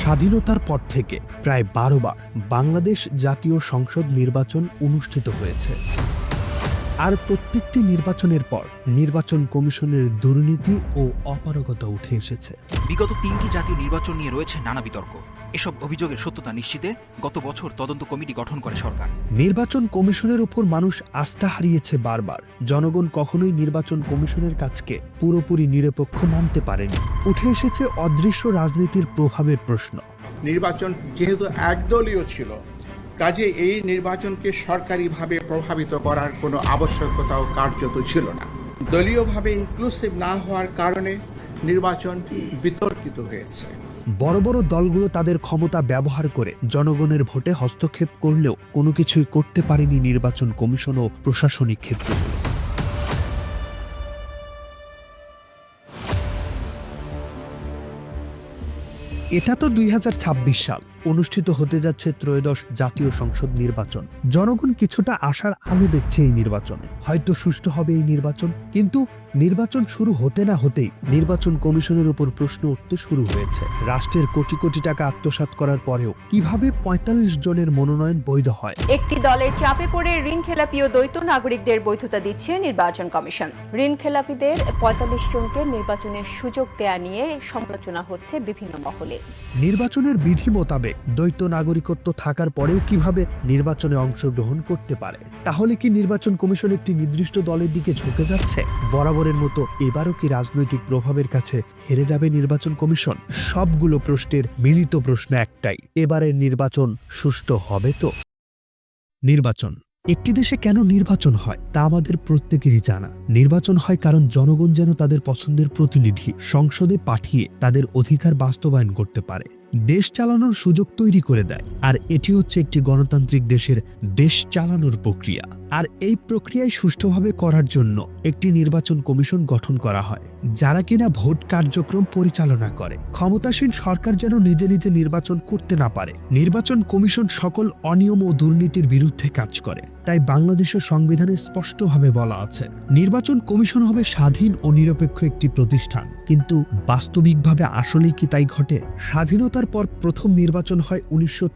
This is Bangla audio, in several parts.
স্বাধীনতার পর থেকে প্রায় বারোবার বাংলাদেশ জাতীয় সংসদ নির্বাচন অনুষ্ঠিত হয়েছে। আর প্রত্যেকটি নির্বাচনের পর নির্বাচন কমিশনের দুর্নীতি ও অপারগতা উঠে এসেছে। বিগত তিনটি জাতীয় নির্বাচন নিয়ে রয়েছে নানা বিতর্ক। এসব অভিযোগের সত্যতা নিশ্চিতে গত বছর তদন্ত কমিটি গঠন করে সরকার। নির্বাচন কমিশনের উপর মানুষ আস্থা হারিয়েছে বারবার। জনগণ কখনোই নির্বাচন কমিশনের কাজকে পুরোপুরি নিরপেক্ষ মানতে পারেনি। উঠে এসেছে অদৃশ্য রাজনীতির প্রভাবের প্রশ্ন। নির্বাচন যেহেতু একদলীয় ছিল কাজে এই নির্বাচনকে সরকারিভাবে প্রভাবিত করার কোনো আবশ্যকতাও কার্যত ছিল না। দলীয়ভাবে ইনক্লুসিভ না হওয়ার কারণে নির্বাচন বিতর্কিত হয়েছে। বড় বড় দলগুলো তাদের ক্ষমতা ব্যবহার করে জনগণের ভোটে হস্তক্ষেপ করলেও কোনো কিছুই করতে পারেনি নির্বাচন কমিশন ও প্রশাসনিক ক্ষেত্রে। এটা তো দুই হাজার ছাব্বিশ সাল। অনুষ্ঠিত হতে যাচ্ছে ত্রয়োদশ জাতীয় সংসদ নির্বাচন। জনগণ কিছুটা আশার আলো দেখছে এই নির্বাচনে। হয়তো সুষ্ঠু হবে এই নির্বাচন কিন্তু নির্বাচন শুরু হতে না হতেই নির্বাচন কমিশনের উপর প্রশ্ন উঠতে শুরু হয়েছে। রাষ্ট্রের কোটি কোটি টাকা আত্মসাৎ করার পরেও কীভাবে ৪৫ জনের মনোনয়ন বৈধ হয়? একটি দলের চাপে পড়ে ঋণ খেলাপি ও দ্বৈত নাগরিকদের বৈধতা দিচ্ছে নির্বাচন কমিশন। ঋণ খেলাপিদের পঁয়তাল্লিশ জনকে নির্বাচনের সুযোগ দেয়া নিয়ে সমালোচনা হচ্ছে বিভিন্ন মহলে। নির্বাচনের বিধি মোতাবেক দ্বৈত নাগরিকত্ব থাকার পরেও কীভাবে নির্বাচনে অংশগ্রহণ করতে পারে? তাহলে কি নির্বাচন কমিশন একটি নির্দিষ্ট দলের দিকে ঝুঁকে যাচ্ছে? বরাবরের মতো এবারও কি রাজনৈতিক প্রভাবের কাছে হেরে যাবে নির্বাচন কমিশন? সবগুলো প্রশ্নের মিলিত প্রশ্ন একটাই, এবারের নির্বাচন সুষ্ঠু হবে তো? নির্বাচন। একটি দেশে কেন নির্বাচন হয়, তা আমাদের প্রত্যেকেরই জানা। নির্বাচন হয় কারণ জনগণ যেন তাদের পছন্দের প্রতিনিধি, সংসদে পাঠিয়ে তাদের অধিকার বাস্তবায়ন করতে পারে। দেশ চালানোর সুযোগ তৈরি করে দেয়। আর এটি হচ্ছে একটি গণতান্ত্রিক দেশের দেশ চালানোর প্রক্রিয়া। আর এই প্রক্রিয়ায় সুষ্ঠুভাবে করার জন্য একটি নির্বাচন কমিশন গঠন করা হয়, যারা কিনা ভোট কার্যক্রম পরিচালনা করে। ক্ষমতাসীন সরকার যেন নিজে নিজে নির্বাচন করতে না পারে। নির্বাচন কমিশন সকল অনিয়ম ও দুর্নীতির বিরুদ্ধে কাজ করে। তাই বাংলাদেশের সংবিধানে স্পষ্টভাবে বলা আছে, নির্বাচন কমিশন হবে স্বাধীন ও নিরপেক্ষ একটি প্রতিষ্ঠান। কিন্তু বাস্তবিকভাবে আসলেই কি তাই ঘটে? স্বাধীনতার পর প্রথম নির্বাচন হয় উনিশশো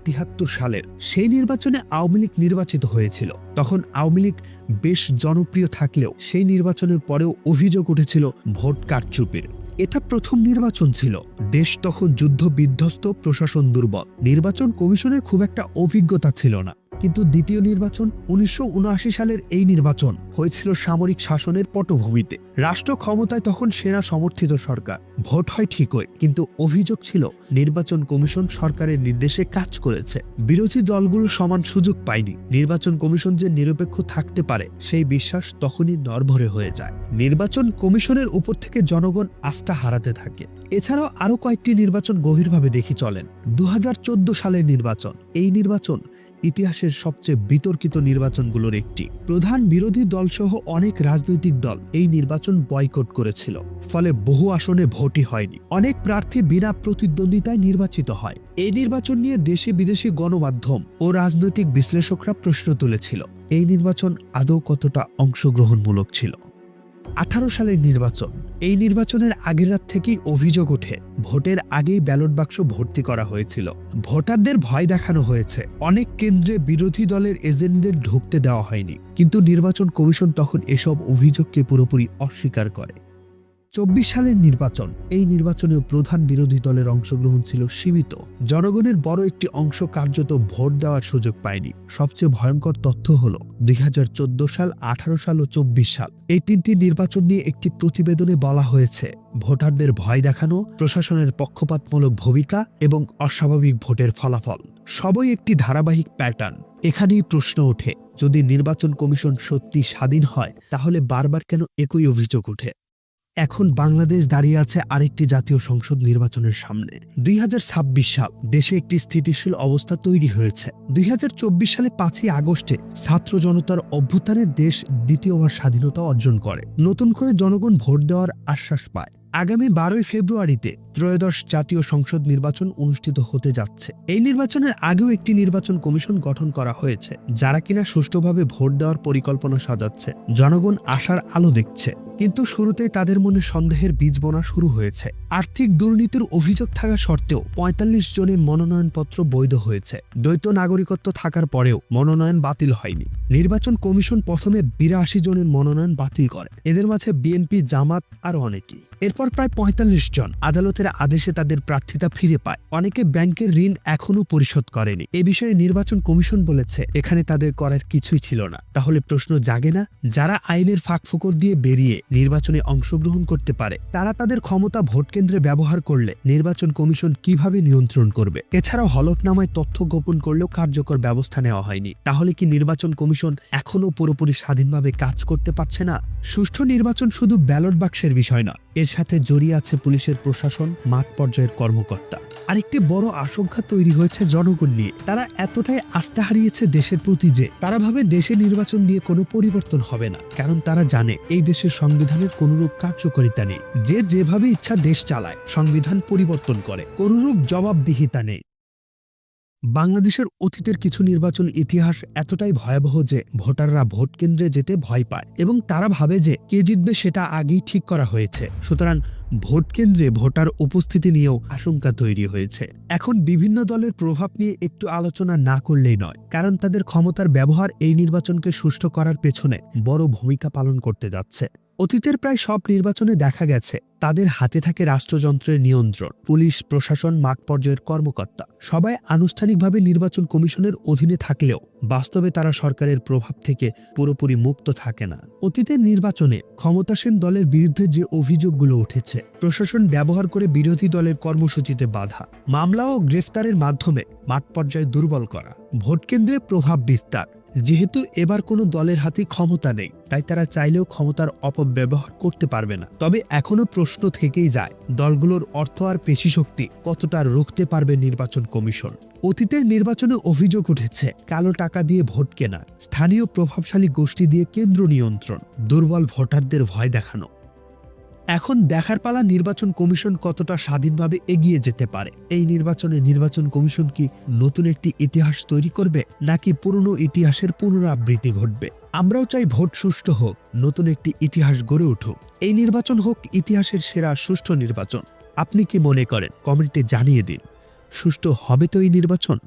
সালের। সেই নির্বাচনে আওয়ামী লীগ নির্বাচিত হয়েছিল। তখন আওয়ামী লীগ বেশ জনপ্রিয় থাকলেও সেই নির্বাচনের পরেও অভিযোগ উঠেছিল ভোট কারচুপির। এটা প্রথম নির্বাচন ছিল। দেশ তখন যুদ্ধ বিধ্বস্ত প্রশাসন দুর্বল। নির্বাচন কমিশনের খুব একটা অভিজ্ঞতা ছিল না। কিন্তু দ্বিতীয় নির্বাচন উনিশশো উনআশি সালের এই নির্বাচন হয়েছিল সামরিক শাসনের পটভূমিতে। রাষ্ট্র ক্ষমতায় তখন সেনা সমর্থিত সরকার। ভোট হয় ঠিকই, কিন্তু অভিযোগ ছিল নির্বাচন কমিশন সরকারের নির্দেশে কাজ করেছে। বিরোধী দলগুলো সমান সুযোগ পায়নি। নির্বাচন কমিশন যে নিরপেক্ষ থাকতে পারে, সেই বিশ্বাস তখনই নরভরে হয়ে যায়। নির্বাচন কমিশনের উপর থেকে জনগণ আস্থা হারাতে থাকে। এছাড়াও আরও কয়েকটি নির্বাচন গভীরভাবে দেখি চলেন। দু হাজার চোদ্দ সালের নির্বাচন। এই নির্বাচন ইতিহাসের সবচেয়ে বিতর্কিত নির্বাচনগুলোর একটি। প্রধান বিরোধী দলসহ অনেক রাজনৈতিক দল এই নির্বাচন বয়কট করেছিল, ফলে বহু আসনে ভোটই হয়নি। অনেক প্রার্থী বিনা প্রতিদ্বন্দ্বিতায় নির্বাচিত হয়। এই নির্বাচন নিয়ে দেশি বিদেশি গণমাধ্যম ও রাজনৈতিক বিশ্লেষকরা প্রশ্ন তুলেছিল, এই নির্বাচন আদৌ কতটা অংশগ্রহণমূলক ছিল? সালের নির্বাচন। এই নির্বাচনের আগের রাত থেকেই অভিযোগ ওঠে, ভোটের আগেই ব্যালট বাক্স ভর্তি করা হয়েছিল। ভোটারদের ভয় দেখানো হয়েছে। অনেক কেন্দ্রে বিরোধী দলের এজেন্টদের ঢুকতে দেওয়া হয়নি। কিন্তু নির্বাচন কমিশন তখন এসব অভিযোগকে পুরোপুরি অস্বীকার করে। চব্বিশ সালের নির্বাচন, এই নির্বাচনেও প্রধান বিরোধী দলের অংশগ্রহণ ছিল সীমিত। জনগণের বড় একটি অংশ কার্যত ভোট দেওয়ার সুযোগ পায়নি। সবচেয়ে ভয়ঙ্কর তথ্য হল দুই হাজার চোদ্দ সাল, আঠারো সাল ও চব্বিশ সাল। এই তিনটি নির্বাচন নিয়ে একটি প্রতিবেদনে বলা হয়েছে, ভোটারদের ভয় দেখানো, প্রশাসনের পক্ষপাতমূলক ভূমিকা এবং অস্বাভাবিক ভোটের ফলাফল। সবই একটি ধারাবাহিক প্যাটার্ন। এখানেই প্রশ্ন ওঠে, যদি নির্বাচন কমিশন সত্যি স্বাধীন হয়, তাহলে বারবার কেন একই অভিযোগ ওঠে? এখন বাংলাদেশ দাঁড়িয়ে আছে আরেকটি জাতীয় সংসদ নির্বাচনের সামনে। দুই হাজার ছাব্বিশ সাল দেশে একটি স্থিতিশীল অবস্থা তৈরি হয়েছে। দুই হাজার চব্বিশ সালে পাঁচই আগস্টে ছাত্র জনতার অভ্যুত্থানে দেশ দ্বিতীয়বার স্বাধীনতা অর্জন করে। নতুন করে জনগণ ভোট দেওয়ার আশ্বাস পায়। আগামী বারোই ফেব্রুয়ারিতে ত্রয়োদশ জাতীয় সংসদ নির্বাচন অনুষ্ঠিত হতে যাচ্ছে। এই নির্বাচনের আগেও একটি নির্বাচন কমিশন গঠন করা হয়েছে, যারা কিনা সুষ্ঠুভাবে ভোট দেওয়ার পরিকল্পনা সাজাচ্ছে। জনগণ আশার আলো দেখছে। কিন্তু শুরুতেই তাদের মনে সন্দেহের বীজ বোনা শুরু হয়েছে। আর্থিক দুর্নীতির অভিযোগ থাকা সত্ত্বেও পঁয়তাল্লিশ জনের মনোনয়নপত্র বৈধ হয়েছে। দ্বৈত নাগরিকত্ব থাকার পরেও মনোনয়ন বাতিল হয়নি। নির্বাচন কমিশন প্রথমে বিরাশি জনের মনোনয়ন বাতিল করে। এদের মাঝে বিএনপি, জামাত আর অনেকেই। এরপর প্রায় পঁয়তাল্লিশ জন আদালতের আদেশে তাদের প্রার্থিতা ফিরে পায়। অনেকে ব্যাংকের ঋণ এখনও পরিশোধ করেনি। এ বিষয়ে নির্বাচন কমিশন বলেছে, এখানে তাদের করার কিছুই ছিল না। তাহলে প্রশ্ন জাগে না? যারা আইনের ফাঁকফোকর দিয়ে বেরিয়ে নির্বাচনে অংশগ্রহণ করতে পারে। তারা তাদের ক্ষমতা ভোট কেন্দ্রে ব্যবহার করলে নির্বাচন কমিশন কীভাবে নিয়ন্ত্রণ করবে? এছাড়াও হলফনামায় তথ্য গোপন করলেও কার্যকর ব্যবস্থা নেওয়া হয়নি। তাহলে কি নির্বাচন কমিশন এখনও পুরোপুরি স্বাধীনভাবে কাজ করতে পারছে না? সুষ্ঠু নির্বাচন শুধু ব্যালট বাক্সের বিষয় না এর সাথে জড়িয়ে আছে পুলিশের প্রশাসন, মাঠ পর্যায়ের কর্মকর্তা। আরেকটি বড় আশঙ্কা তৈরি হয়েছে জনগণ নিয়ে। তারা এতটাই আস্থা হারিয়েছে দেশের প্রতি যে, তারা ভাবে দেশে নির্বাচন দিয়ে কোনো পরিবর্তন হবে না। কারণ তারা জানে, এই দেশের সংবিধানের কোনরূপ কার্যকারিতা নেই। যে যেভাবে ইচ্ছা দেশ চালায়, সংবিধান পরিবর্তন করে। কোনরূপ জবাবদিহিতা নেই। বাংলাদেশের অতীতের কিছু নির্বাচন ইতিহাস এতটাই ভয়াবহ যে ভোটাররা ভোট কেন্দ্রে যেতে ভয় পায় এবং তারা ভাবে যে কে জিতবে সেটা আগেই ঠিক করা হয়েছে। সুতরাং ভোট কেন্দ্রে ভোটার উপস্থিতি নিয়েও আশঙ্কা তৈরি হয়েছে। এখন বিভিন্ন দলের প্রভাব নিয়ে একটু আলোচনা না করলেই নয়, কারণ তাদের ক্ষমতার ব্যবহার এই নির্বাচনকে সুষ্ঠু করার পেছনে বড় ভূমিকা পালন করতে যাচ্ছে। অতীতের প্রায় সব নির্বাচনে দেখা গেছে, তাদের হাতে থাকে রাষ্ট্রযন্ত্রের নিয়ন্ত্রণ, পুলিশ, প্রশাসন, মাঠ পর্যায়ের কর্মকর্তা। সবাই আনুষ্ঠানিকভাবে নির্বাচন কমিশনের অধীনে থাকলেও, বাস্তবে তারা সরকারের প্রভাব থেকে পুরোপুরি মুক্ত থাকে না। অতীতের নির্বাচনে ক্ষমতাসীন দলের বিরুদ্ধে যে অভিযোগগুলো উঠেছে, প্রশাসন ব্যবহার করে বিরোধী দলের কর্মসূচিতে বাধা, মামলা ও গ্রেফতারের মাধ্যমে মাঠ পর্যায়ে দুর্বল করা, ভোটকেন্দ্রে প্রভাব বিস্তার। যেহেতু এবার কোনো দলের হাতে ক্ষমতা নেই, তাই তারা চাইলেও ক্ষমতার অপব্যবহার করতে পারবে না। তবে এখনও প্রশ্ন থেকেই যায়, দলগুলোর অর্থ আর পেশি শক্তি কতটা রুখতে পারবে নির্বাচন কমিশন? অতীতের নির্বাচনে অভিযোগ উঠেছে, কালো টাকা দিয়ে ভোট কেনা, স্থানীয় প্রভাবশালী গোষ্ঠী দিয়ে কেন্দ্র নিয়ন্ত্রণ, দুর্বল ভোটারদের ভয় দেখানো। এখন দেখার পালা নির্বাচন কমিশন কতটা স্বাধীনভাবে এগিয়ে যেতে পারে? এই নির্বাচনে নির্বাচন কমিশন কি নতুন একটি ইতিহাস তৈরি করবে, নাকি পুরনো ইতিহাসের পুনরাবৃত্তি ঘটবে? আমরাও চাই ভোট সুষ্ঠু হোক, নতুন একটি ইতিহাস গড়ে উঠুক। এই নির্বাচন হোক ইতিহাসের সেরা সুষ্ঠু নির্বাচন। আপনি কি মনে করেন? কমেন্টে জানিয়ে দিন। সুষ্ঠু হবে তো এই নির্বাচন?